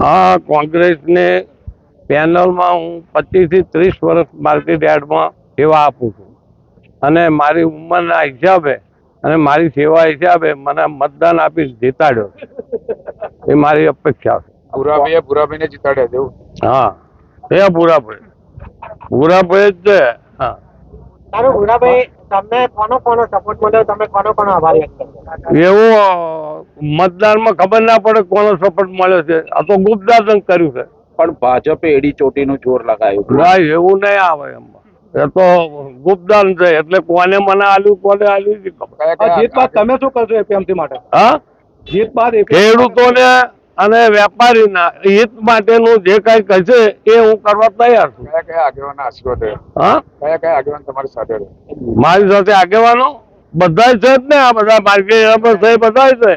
હા કોંગ્રેસને પેનલમાં હું પચીસથી ત્રીસ વર્ષ માર્કેટ યાર્ડમાં સેવા આપું છું. અને મારી ઉંમરના હિસાબે અને મારી સેવા હિસાબે મને મતદાન આપી જીતાડ્યો એ મારી અપેક્ષા છે. ભૂરાભાઈએ ભૂરાભાઈને જીતાડ્યા છે એવું? હા. એ ભૂરાભાઈ. ભૂરાભાઈ જ છે. હા. સારું ભૂરાભાઈ તમને કોનો કોનો સપોર્ટ મળ્યો? તમે કોનો કોનો આભાર વ્યક્ત કર્યો એવું મતદાનમાં ખબર ના પડે કોનો સપોર્ટ મળ્યો છે. આ તો ગુપ્તદાન કર્યું છે. પણ ભાજપે એડી ચોટીનું જોર લગાવ્યું ના એવું નહીં આવે એમ. એ તો ગુપ્તદાન છે એટલે કોને મને આલ્યું કોને આલ્યું જીત બાદ તમે શું કરશો એપીએમસી માટે? હા? જીત બાદ ખેડૂતોને અને વેપારીના હિત માટેનું જે કઈ કહેશે એ હું કરવા તૈયાર છું. કયા કયા આગેવાન આશીર્વાદ હા? કયા કયા આગેવાન તમારી સાથે મારી સાથે આગેવાનો? બધાય છે જ ને આ બધા માર્કેટ બધા છે.